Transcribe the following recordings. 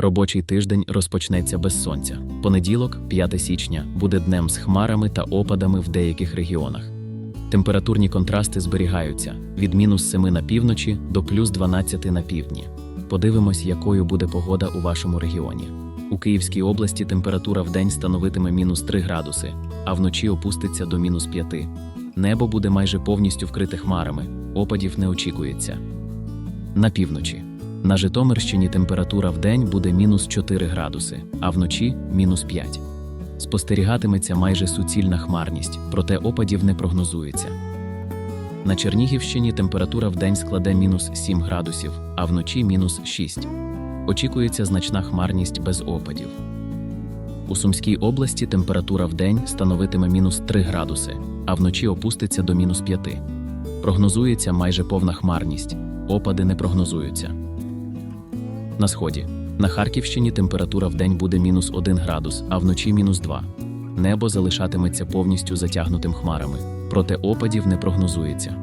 Робочий тиждень розпочнеться без сонця. Понеділок, 5 січня, буде днем з хмарами та опадами в деяких регіонах. Температурні контрасти зберігаються від мінус 7 на півночі до плюс 12 на півдні. Подивимось, якою буде погода у вашому регіоні. У Київській області температура в день становитиме мінус 3 градуси, а вночі опуститься до мінус 5. Небо буде майже повністю вкрите хмарами, опадів не очікується. На півночі. На Житомирщині температура в день буде мінус 4 градуси, а вночі мінус 5. Спостерігатиметься майже суцільна хмарність, проте опадів не прогнозується. На Чернігівщині температура в день складе мінус 7 градусів, а вночі мінус 6. Очікується значна хмарність без опадів. У Сумській області температура в день становитиме мінус 3 градуси, а вночі опуститься до мінус 5. Прогнозується майже повна хмарність, опади не прогнозуються. На сході. На Харківщині температура в день буде мінус 1 градус, а вночі мінус 2. Небо залишатиметься повністю затягнутим хмарами, проте опадів не прогнозується.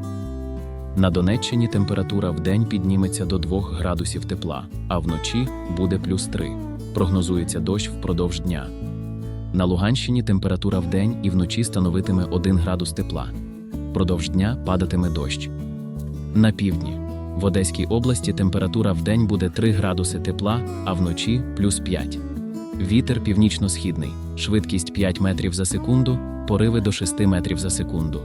На Донеччині температура в день підніметься до 2 градусів тепла, а вночі буде плюс 3. Прогнозується дощ впродовж дня. На Луганщині температура в день і вночі становитиме 1 градус тепла. Впродовж дня падатиме дощ. На півдні. В Одеській області температура в день буде 3 градуси тепла, а вночі плюс 5. Вітер північно-східний, швидкість 5 метрів за секунду, пориви до 6 метрів за секунду.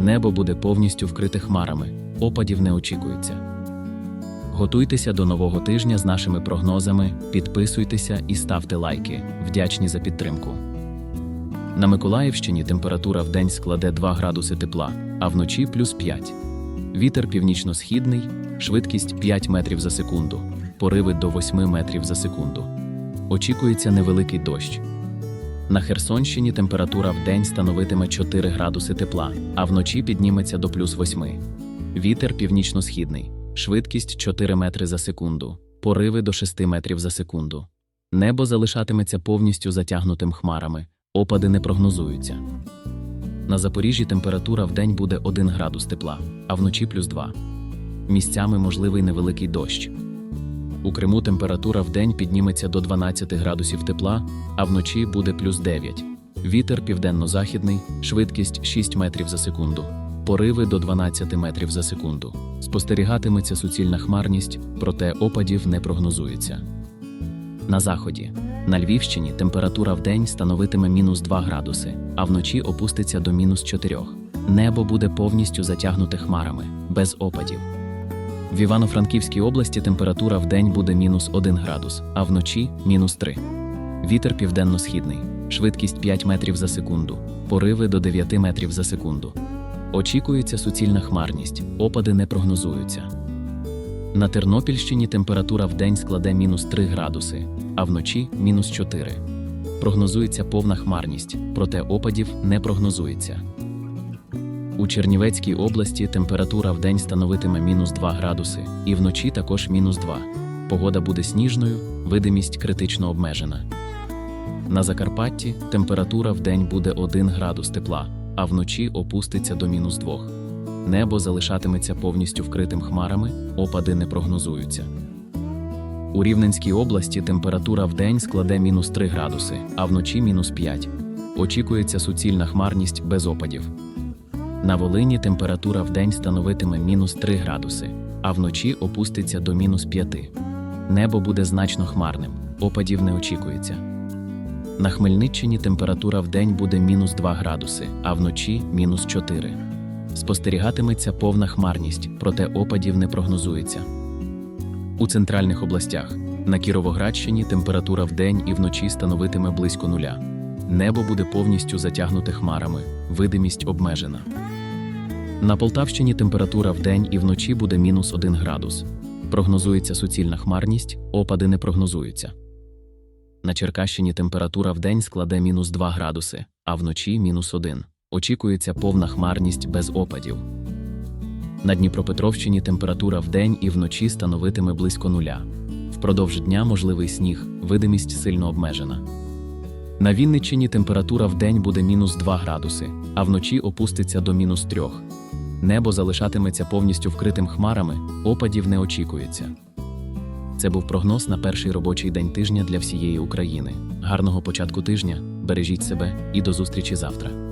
Небо буде повністю вкрите хмарами, опадів не очікується. Готуйтеся до нового тижня з нашими прогнозами, підписуйтеся і ставте лайки. Вдячні за підтримку. На Миколаївщині температура в день складе 2 градуси тепла, а вночі плюс 5. Вітер північно-східний, швидкість 5 метрів за секунду, пориви до 8 метрів за секунду. Очікується невеликий дощ. На Херсонщині температура в день становитиме 4 градуси тепла, а вночі підніметься до плюс 8. Вітер північно-східний, швидкість 4 метри за секунду, пориви до 6 метрів за секунду. Небо залишатиметься повністю затягнутим хмарами, опади не прогнозуються. На Запоріжжі температура в день буде 1 градус тепла, а вночі плюс 2. Місцями можливий невеликий дощ. У Криму температура в день підніметься до 12 градусів тепла, а вночі буде плюс 9. Вітер південно-західний, швидкість 6 метрів за секунду, пориви до 12 метрів за секунду. Спостерігатиметься суцільна хмарність, проте опадів не прогнозується. На заході. На Львівщині температура в день становитиме мінус 2 градуси, а вночі опуститься до мінус 4. Небо буде повністю затягнуте хмарами, без опадів. В Івано-Франківській області температура в день буде мінус 1 градус, а вночі мінус 3. Вітер південно-східний, швидкість 5 метрів за секунду, пориви до 9 метрів за секунду. Очікується суцільна хмарність, опади не прогнозуються. На Тернопільщині температура в день складе мінус 3 градуси, а вночі мінус 4. Прогнозується повна хмарність, проте опадів не прогнозується. У Чернівецькій області температура в день становитиме мінус 2 градуси, і вночі також мінус 2. Погода буде сніжною, видимість критично обмежена. На Закарпатті температура в день буде 1 градус тепла, а вночі опуститься до мінус 2. Небо залишатиметься повністю вкритим хмарами, опади не прогнозуються. У Рівненській області температура в день складе мінус 3 градуси, а вночі мінус 5. Очікується суцільна хмарність без опадів. На Волині температура в день становитиме мінус 3 градуси, а вночі опуститься до мінус 5. Небо буде значно хмарним, опадів не очікується. На Хмельниччині температура в день буде мінус 2 градуси, а вночі мінус 4. Спостерігатиметься повна хмарність, проте опадів не прогнозується. У центральних областях на Кіровоградщині температура в день і вночі становитиме близько нуля. Небо буде повністю затягнуте хмарами, видимість обмежена. На Полтавщині температура в день і вночі буде мінус 1 градус. Прогнозується суцільна хмарність, опади не прогнозуються. На Черкащині температура в день складе мінус 2 градуси, а вночі мінус 1. Очікується повна хмарність без опадів. На Дніпропетровщині температура в день і вночі становитиме близько нуля. Впродовж дня можливий сніг, видимість сильно обмежена. На Вінниччині температура в день буде мінус 2 градуси, а вночі опуститься до мінус 3. Небо залишатиметься повністю вкритим хмарами, опадів не очікується. Це був прогноз на перший робочий день тижня для всієї України. Гарного початку тижня, бережіть себе і до зустрічі завтра.